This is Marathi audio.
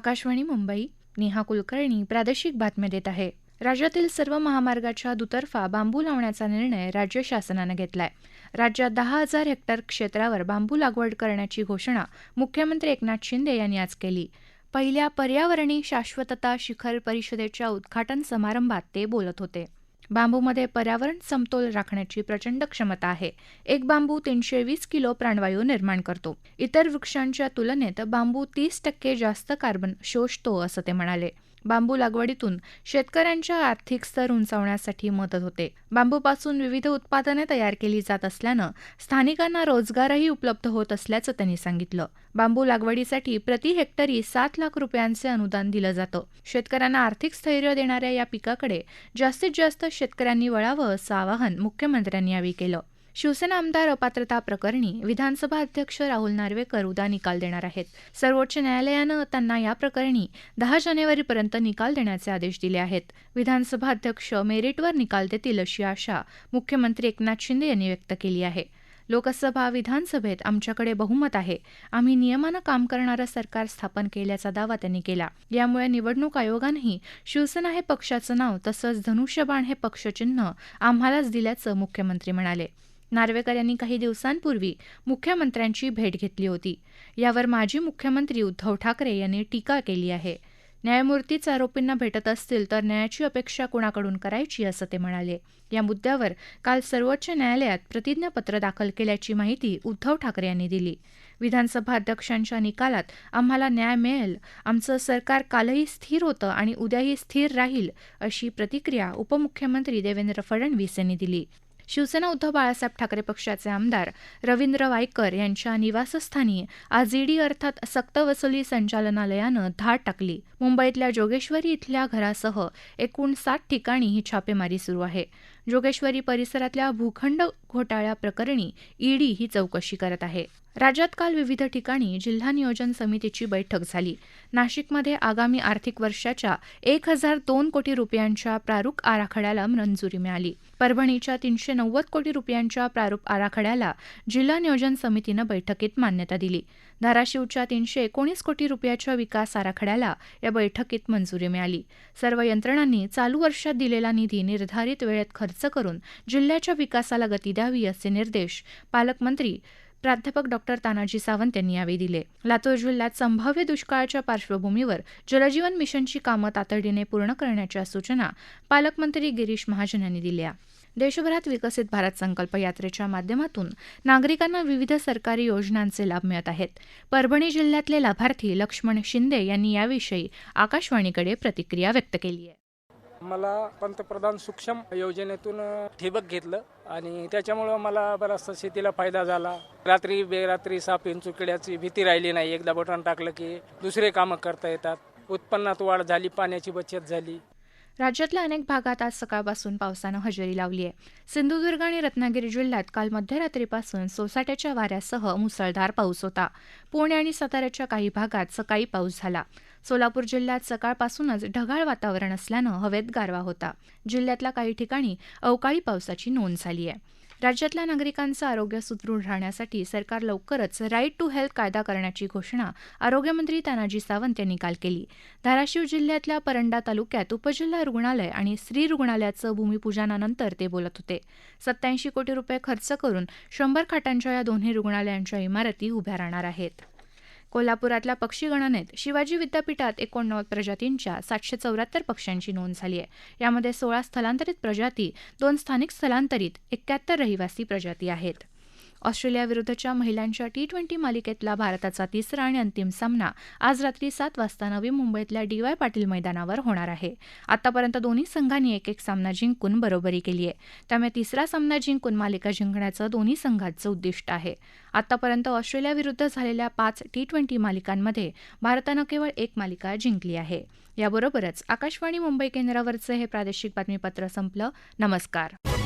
आकाशवाणी मुंबई नेहा कुलकर्णी प्रादेशिक बातम्या देत आहे. राज्यातील सर्व महामार्गाच्या दुतर्फा बांबू लावण्याचा निर्णय राज्य शासनानं घेतलाय. राज्यात दहा हजार हेक्टर क्षेत्रावर बांबू लागवड करण्याची घोषणा मुख्यमंत्री एकनाथ शिंदे यांनी आज केली. पहिल्या पर्यावरणी शाश्वतता शिखर परिषदेच्या उद्घाटन समारंभात ते बोलत होते. बांबूमध्ये पर्यावरण समतोल राखण्याची प्रचंड क्षमता आहे. एक बांबू तीनशे वीस किलो प्राणवायू निर्माण करतो. इतर वृक्षांच्या तुलनेत बांबू तीस टक्के जास्त कार्बन शोषतो असं ते म्हणाले. बांबू लागवडीतून शेतकऱ्यांच्या आर्थिक स्तर उंचावण्यासाठी मदत होते. बांबूपासून विविध उत्पादने तयार केली जात असल्यानं स्थानिकांना रोजगारही उपलब्ध होत असल्याचं त्यांनी सांगितलं. बांबू लागवडीसाठी प्रति हेक्टरी सात लाख रुपयांचे अनुदान दिलं जातं. शेतकऱ्यांना आर्थिक स्थैर्य देणाऱ्या या पिकाकडे जास्तीत जास्त शेतकऱ्यांनी वळावं असं आवाहन मुख्यमंत्र्यांनी यावेळी केलं. शिवसेना आमदार अपात्रता प्रकरणी विधानसभा अध्यक्ष राहुल नार्वेकर उद्या निकाल देणार आहेत. सर्वोच्च न्यायालयानं त्यांना या प्रकरणी दहा जानेवारीपर्यंत निकाल देण्याचे आदेश दिले आहेत. विधानसभा अध्यक्ष मेरिटवर निकाल देतील अशी आशा मुख्यमंत्री एकनाथ शिंदे यांनी व्यक्त केली आहे. लोकसभा विधानसभेत आमच्याकडे बहुमत आहे. आम्ही नियमानं काम करणारं सरकार स्थापन केल्याचा दावा त्यांनी केला. यामुळे निवडणूक आयोगानंही शिवसेना हे पक्षाचं नाव तसंच धनुष्यबाण हे पक्षचिन्ह आम्हालाच दिल्याचं मुख्यमंत्री म्हणाले. नार्वेकर यांनी काही दिवसांपूर्वी मुख्यमंत्र्यांची भेट घेतली होती. यावर माजी मुख्यमंत्री उद्धव ठाकरे यांनी टीका केली आहे. न्यायमूर्तीच आरोपींना भेटत असतील तर न्यायाची अपेक्षा कुणाकडून करायची असं ते म्हणाले. या मुद्द्यावर काल सर्वोच्च न्यायालयात प्रतिज्ञापत्र दाखल केल्याची माहिती उद्धव ठाकरे यांनी दिली. विधानसभा अध्यक्षांच्या निकालात आम्हाला न्याय मिळेल आमचं सरकार कालही स्थिर होतं आणि उद्याही स्थिर राहील अशी प्रतिक्रिया उपमुख्यमंत्री देवेंद्र फडणवीस यांनी दिली. शिवसेना उद्धव बाळासाहेब ठाकरे पक्षाचे आमदार रवींद्र वायकर यांच्या निवासस्थानी आज ईडी अर्थात सक्तवसुली संचालनालयानं धाड टाकली. मुंबईतल्या जोगेश्वरी इथल्या घरासह एकूण सात ठिकाणी ही छापेमारी सुरू आहे. जोगेश्वरी परिसरातल्या भूखंड घोटाळ्या प्रकरणी ईडी ही चौकशी करत आहे. राज्यात काल विविध ठिकाणी जिल्हा नियोजन समितीची बैठक झाली. नाशिकमध्ये आगामी आर्थिक वर्षाच्या एक हजार दोन कोटी रुपयांच्या प्रारूप आराखड्याला मंजुरी मिळाली. परभणीच्या तीनशे नव्वद कोटी रुपयांच्या प्रारूप आराखड्याला जिल्हा नियोजन समितीनं बैठकीत मान्यता दिली. धाराशिवच्या तीनशे एकोणीस कोटी रुपयाच्या विकास आराखड्याला या बैठकीत मंजुरी मिळाली. सर्व यंत्रणांनी चालू वर्षात दिलेला निधी निर्धारित वेळेत खर्च करून जिल्ह्याच्या विकासाला गती द्यावी असे निर्देश पालकमंत्री प्राध्यापक डॉक्टर तानाजी सावंत यांनी यावेळी दिले. लातूर जिल्ह्यात संभाव्य दुष्काळाच्या पार्श्वभूमीवर जलजीवन मिशनची कामं तातडीने पूर्ण करण्याच्या सूचना पालकमंत्री गिरीश महाजन यांनी दिल्या. देशभरात विकसित भारत संकल्प यात्रेच्या माध्यमातून नागरिकांना विविध सरकारी योजनांचे लाभ मिळत आहेत. परभणी जिल्ह्यातले लाभार्थी लक्ष्मण शिंदे यांनी याविषयी आकाशवाणीकडे प्रतिक्रिया व्यक्त केली आहे. मला पंतप्रधान सूक्ष्म योजनेतून ठिबक घेतलं आणि त्याच्यामुळं मला बराचसा शेतीला फायदा झाला. रात्री बेरात्री साप चुकड्याची भीती राहिली नाही. एकदा बटन टाकलं की दुसरे कामं करता येतात. उत्पन्नात वाढ झाली पाण्याची बचत झाली. राज्यातल्या अनेक भागात आज सकाळपासून पावसानं हजेरी लावली आहे. सिंधुदुर्ग आणि रत्नागिरी जिल्ह्यात काल मध्यरात्रीपासून सोसाट्याच्या वाऱ्यासह मुसळधार पाऊस होता. पुणे आणि साताऱ्याच्या काही भागात सकाळी पाऊस झाला. सोलापूर जिल्ह्यात सकाळपासूनच ढगाळ वातावरण असल्यानं हवेत गारवा होता. जिल्ह्यातल्या काही ठिकाणी अवकाळी पावसाची नोंद झाली आहे. राज्यातल्या नागरिकांचं आरोग्य सुदृढ राहण्यासाठी सरकार लवकरच राईट टू हेल्थ कायदा करण्याची घोषणा आरोग्यमंत्री तानाजी सावंत यांनी काल केली. धाराशिव जिल्ह्यातल्या परंडा तालुक्यात उपजिल्हा रुग्णालय आणि स्त्री रुग्णालयाचं भूमिपूजनानंतर ते बोलत होते. सत्याऐंशी कोटी रुपये खर्च करून शंभर खाटांच्या या दोन्ही रुग्णालयांच्या इमारती उभ्या राहणार आहेत. कोल्हापुरातल्या पक्षी गणनेत शिवाजी विद्यापीठात एकोणनव्वद प्रजातींच्या सातशे चौऱ्याहत्तर पक्ष्यांची नोंद झाली आहे. यामध्ये सोळा स्थलांतरित प्रजाती दोन स्थानिक स्थलांतरित एक्क्याहत्तर रहिवासी प्रजाती आहेत. ऑस्ट्रेलियाविरुद्धच्या महिलांच्या टी ट्वेंटी मालिकेतला भारताचा तिसरा आणि अंतिम सामना आज रात्री सात वाजता नवी मुंबईतल्या डी वाय पाटील मैदानावर होणार आहे. आतापर्यंत दोन्ही संघांनी एक एक सामना जिंकून बरोबरी केली आहे. त्यामुळे तिसरा सामना जिंकून मालिका जिंकण्याचं दोन्ही संघांचं उद्दिष्ट आहे. आतापर्यंत ऑस्ट्रेलियाविरुद्ध झालेल्या पाच टी ट्वेंटी मालिकांमध्ये भारतानं केवळ एक मालिका जिंकली आहे. याबरोबरच आकाशवाणी मुंबई केंद्रावरचं हे प्रादेशिक बातमीपत्र संपलं. नमस्कार.